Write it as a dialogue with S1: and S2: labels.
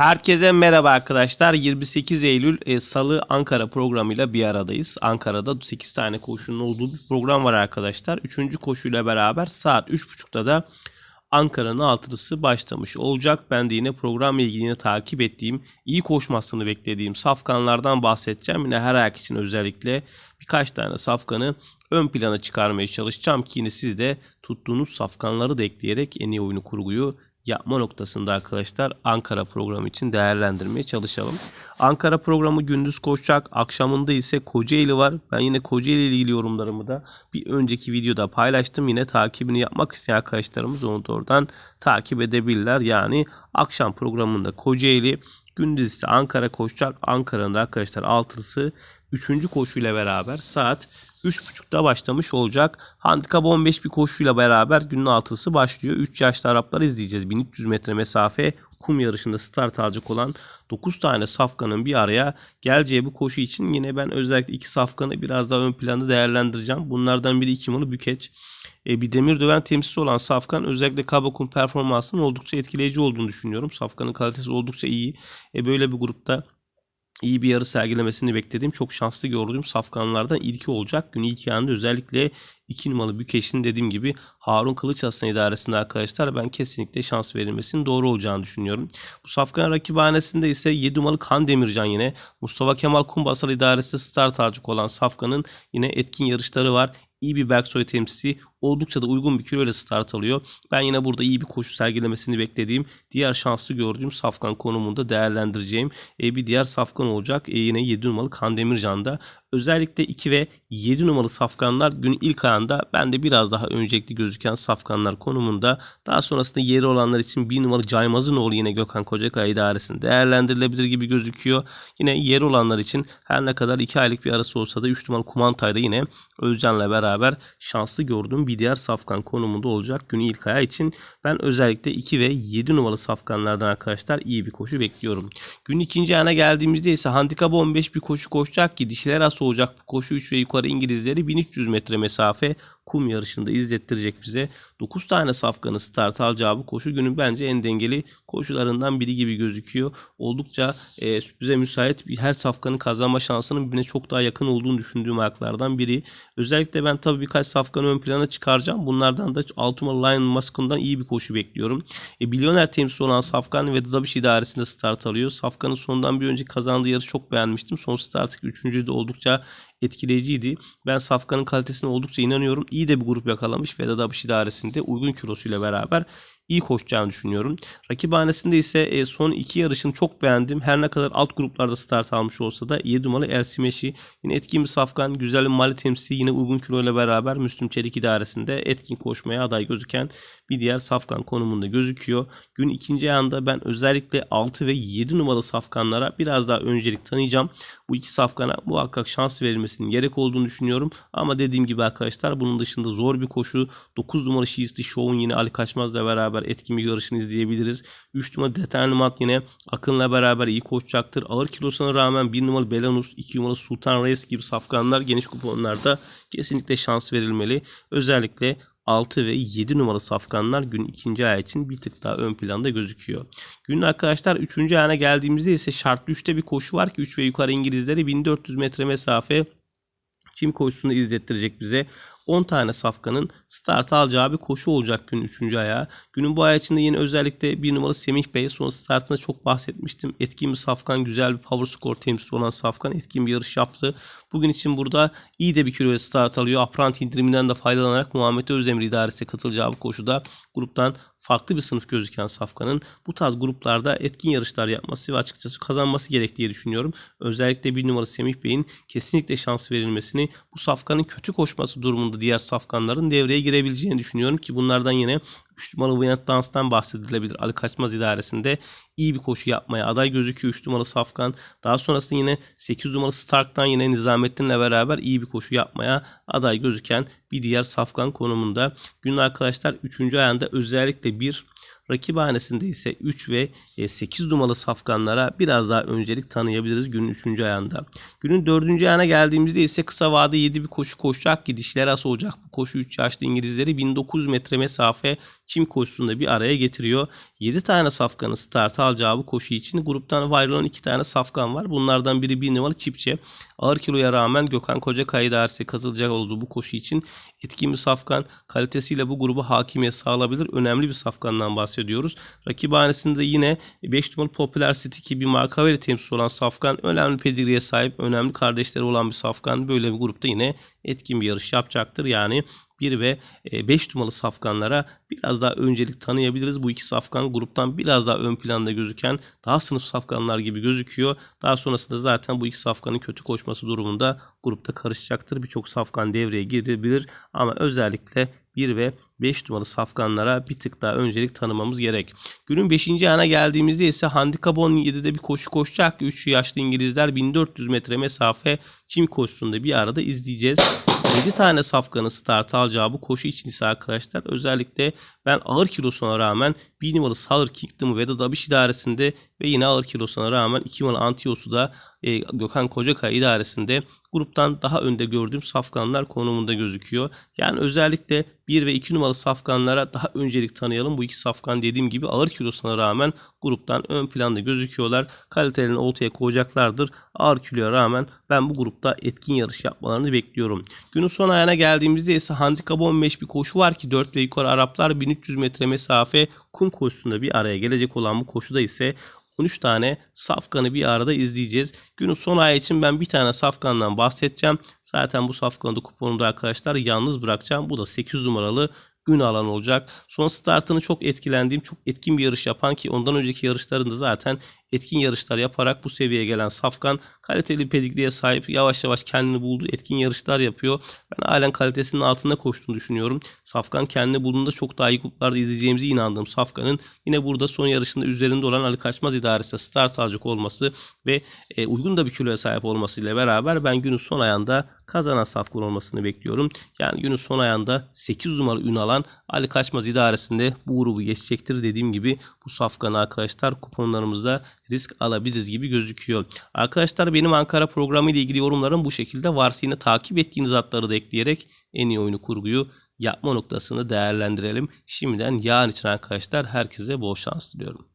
S1: Herkese merhaba arkadaşlar. 28 Eylül e, Salı Ankara programıyla bir aradayız. Ankara'da 8 tane koşunun olduğu bir program var arkadaşlar. 3. koşuyla beraber saat 3.30'da da Ankara'nın altılısı başlamış olacak. Ben de yine programla ilgili yine takip ettiğim, iyi koşmasını beklediğim safkanlardan bahsedeceğim. Yine her ayak için özellikle birkaç tane safkanı ön plana çıkarmaya çalışacağım ki yine siz de tuttuğunuz safkanları da ekleyerek en iyi oyunu kurguyu yapma noktasında arkadaşlar Ankara programı için değerlendirmeye çalışalım. Ankara programı gündüz koşacak. Akşamında ise Kocaeli var. Ben yine Kocaeli ile ilgili yorumlarımı da bir önceki videoda paylaştım. Yine takibini yapmak isteyen arkadaşlarımız onu da oradan takip edebilirler. Yani akşam programında Kocaeli, gündüz ise Ankara koşacak. Ankara'nın da arkadaşlar altısı 3. koşuyla beraber saat 3.30'da başlamış olacak. Handikap 15 bir koşuyla beraber günün altısı başlıyor. 3 yaşlı Araplar izleyeceğiz. 1300 metre mesafe kum yarışında start alacak olan 9 tane safkanın bir araya geleceği bu koşu için yine ben özellikle iki safkanı biraz daha ön planda değerlendireceğim. Bunlardan biri Ikimolu Bükeç. E, bir demir döven temsilcisi olan Safkan özellikle Kabak'ın performansının oldukça etkileyici olduğunu düşünüyorum. Safkan'ın kalitesi oldukça iyi. E, böyle bir grupta iyi bir yarı sergilemesini beklediğim çok şanslı gördüğüm safkanlardan ilki olacak. Gün ilk yanında özellikle 2 numaralı Bükeş'in dediğim gibi Harun Kılıç Aslan idaresinde arkadaşlar ben kesinlikle şans verilmesinin doğru olacağını düşünüyorum. Bu safkan rakibhanesinde ise 7 numaralı Kan Demircan yine Mustafa Kemal Kumbasar idaresinde start alacak olan safkanın yine etkin yarışları var iyi bir Berksoy temsilcisi oldukça da uygun bir kiloyla start alıyor. Ben yine burada iyi bir koşu sergilemesini beklediğim diğer şanslı gördüğüm safkan konumunda değerlendireceğim e, bir diğer safkan olacak. E, yine 7 numaralı Kandemircan'da. Özellikle 2 ve 7 numaralı safkanlar gün ilk ayında bende biraz daha öncelikli gözüken safkanlar konumunda. Daha sonrasında yeri olanlar için 1 numaralı Caymaz'ın yine Gökhan Kocakay idaresinde değerlendirilebilir gibi gözüküyor. Yine yeri olanlar için her ne kadar 2 aylık bir arası olsa da 3 numaralı Kumantay'da yine Özcan'la beraber şanslı gördüğüm diğer safkan konumunda olacak günü ilk aya için. Ben özellikle 2 ve 7 numaralı safkanlardan arkadaşlar iyi bir koşu bekliyorum. Gün ikinci ayına geldiğimizde ise handikap 15 bir koşu koşacak ki dişiler az olacak bu koşu 3 ve yukarı İngilizleri 1300 metre mesafe kum yarışında izlettirecek bize. 9 tane safkanı start alacağı bu koşu günün bence en dengeli koşularından biri gibi gözüküyor. Oldukça e, sürprize müsait bir her safkanın kazanma şansının birbirine çok daha yakın olduğunu düşündüğüm ayaklardan biri. Özellikle ben tabii birkaç safkanı ön plana çıkaracağım. Bunlardan da Altıma Lion Maskun'dan iyi bir koşu bekliyorum. E, milyoner temsilcisi olan Safkan ve Dadabiş idaresinde start alıyor. Safkan'ın sondan bir önce kazandığı yarışı çok beğenmiştim. Son start 3. de oldukça etkileyiciydi. Ben Safkan'ın kalitesine oldukça inanıyorum. İyi de bir grup yakalamış Vedat Abış idaresinde uygun kilosuyla beraber iyi koşacağını düşünüyorum. Rakibhanesinde ise e, son iki yarışını çok beğendim. Her ne kadar alt gruplarda start almış olsa da 7 numaralı El Simeşi yine etkin bir safkan, güzel bir mali temsili yine uygun kiloyla beraber Müslüm Çelik idaresinde etkin koşmaya aday gözüken bir diğer safkan konumunda gözüküyor. Gün ikinci ayında ben özellikle 6 ve 7 numaralı safkanlara biraz daha öncelik tanıyacağım. Bu iki safkana muhakkak şans verilmesinin gerek olduğunu düşünüyorum. Ama dediğim gibi arkadaşlar bunun dışında zor bir koşu. 9 numaralı She's Show'un yine Ali Kaçmaz'la beraber etkin bir yarışını izleyebiliriz. 3 numaralı Determinat yine Akın'la beraber iyi koşacaktır. Ağır kilosuna rağmen 1 numaralı Belanus, 2 numaralı Sultan Reis gibi safkanlar geniş kuponlarda kesinlikle şans verilmeli. Özellikle 6 ve 7 numaralı safkanlar gün ikinci ay için bir tık daha ön planda gözüküyor. Günün arkadaşlar 3. ayına geldiğimizde ise şartlı 3'te bir koşu var ki 3 ve yukarı İngilizleri 1400 metre mesafe çim koşusunu izlettirecek bize. 10 tane safkanın start alacağı bir koşu olacak günün 3. ayağı. Günün bu ay içinde yine özellikle bir numaralı Semih Bey son startında çok bahsetmiştim. Etkin bir safkan, güzel bir power score temsilcisi olan safkan etkin bir yarış yaptı. Bugün için burada iyi de bir kiloya start alıyor. Aprant indiriminden de faydalanarak Muhammed Özdemir idaresi katılacağı bu koşuda gruptan farklı bir sınıf gözüken Safkan'ın bu tarz gruplarda etkin yarışlar yapması ve açıkçası kazanması gerek diye düşünüyorum. Özellikle bir numara Semih Bey'in kesinlikle şans verilmesini bu Safkan'ın kötü koşması durumunda diğer Safkanların devreye girebileceğini düşünüyorum ki bunlardan yine 3 numaralı Vinet Dans'tan bahsedilebilir. Ali Kaçmaz idaresinde iyi bir koşu yapmaya aday gözüküyor 3 numaralı Safkan. Daha sonrasında yine 8 numaralı Stark'tan yine Nizamettin'le beraber iyi bir koşu yapmaya aday gözüken bir diğer safkan konumunda. Günün arkadaşlar 3. ayağında özellikle bir Rakibhanesinde ise 3 ve 8 numaralı safkanlara biraz daha öncelik tanıyabiliriz günün 3. ayağında. Günün 4. ayağına geldiğimizde ise kısa vade 7 bir koşu koşacak gidişler az olacak. Bu koşu 3 yaşlı İngilizleri 1900 metre mesafe çim koşusunda bir araya getiriyor. 7 tane safkanı start alacağı bu koşu için gruptan ayrılan 2 tane safkan var. Bunlardan biri 1 numaralı Çipçe. Ağır kiloya rağmen Gökhan Kocakay dersi katılacak olduğu bu koşu için etkin bir safkan kalitesiyle bu gruba hakimiyet sağlayabilir. Önemli bir safkandan bahsediyoruz. Rakibhanesinde yine 5 numaralı Popular City gibi marka veri temsilcisi olan safkan önemli pedigriye sahip, önemli kardeşleri olan bir safkan böyle bir grupta yine etkin bir yarış yapacaktır. Yani 1 ve 5 numaralı safkanlara biraz daha öncelik tanıyabiliriz. Bu iki safkan gruptan biraz daha ön planda gözüken daha sınıf safkanlar gibi gözüküyor. Daha sonrasında zaten bu iki safkanın kötü koşması durumunda grupta karışacaktır. Birçok safkan devreye girebilir ama özellikle 1 ve 5 numaralı safkanlara bir tık daha öncelik tanımamız gerek. Günün 5. ayağına geldiğimizde ise handikap 17'de bir koşu koşacak. 3 yaşlı İngilizler 1400 metre mesafe çim koşusunda bir arada izleyeceğiz. 7 tane safkanı start alacağı bu koşu için ise arkadaşlar özellikle ben ağır kilosuna rağmen 1 numaralı Salar Kingdom'u Veda Dabiş idaresinde ve yine ağır kilosuna rağmen 2 numaralı Antiyos'u da e, Gökhan Kocakay idaresinde gruptan daha önde gördüğüm safkanlar konumunda gözüküyor. Yani özellikle 1 ve 2 numaralı safkanlara daha öncelik tanıyalım. Bu iki safkan dediğim gibi ağır kilosuna rağmen gruptan ön planda gözüküyorlar. Kalitelerini ortaya koyacaklardır. Ağır kiloya rağmen ben bu grupta etkin yarış yapmalarını bekliyorum. Günün son ayağına geldiğimizde ise handikap 15 bir koşu var ki 4 ve yukarı Araplar 1300 metre mesafe kum koşusunda bir araya gelecek olan bu koşuda ise 13 tane safkanı bir arada izleyeceğiz. Günün son ayı için ben bir tane safkandan bahsedeceğim. Zaten bu safkanı da kuponumda arkadaşlar yalnız bırakacağım. Bu da 8 numaralı ün alan olacak. Son startını çok etkilendiğim, çok etkin bir yarış yapan ki ondan önceki yarışlarında zaten etkin yarışlar yaparak bu seviyeye gelen Safkan kaliteli pedigriye sahip yavaş yavaş kendini buldu. Etkin yarışlar yapıyor. Ben halen kalitesinin altında koştuğunu düşünüyorum. Safkan kendini bulduğunda çok daha iyi gruplarda izleyeceğimize inandığım Safkan'ın yine burada son yarışında üzerinde olan Ali Kaçmaz idaresi start alacak olması ve e, uygun da bir kiloya sahip olmasıyla beraber ben günün son ayında kazanan Safkan olmasını bekliyorum. Yani günün son ayında 8 numara ün alan Ali Kaçmaz idaresinde bu grubu geçecektir. Dediğim gibi bu Safkan arkadaşlar kuponlarımızda risk alabiliriz gibi gözüküyor. Arkadaşlar benim Ankara programı ile ilgili yorumlarım bu şekilde. Varsa yine takip ettiğiniz atları da ekleyerek en iyi oyunu kurguyu yapma noktasını değerlendirelim. Şimdiden yarın için arkadaşlar herkese bol şans diliyorum.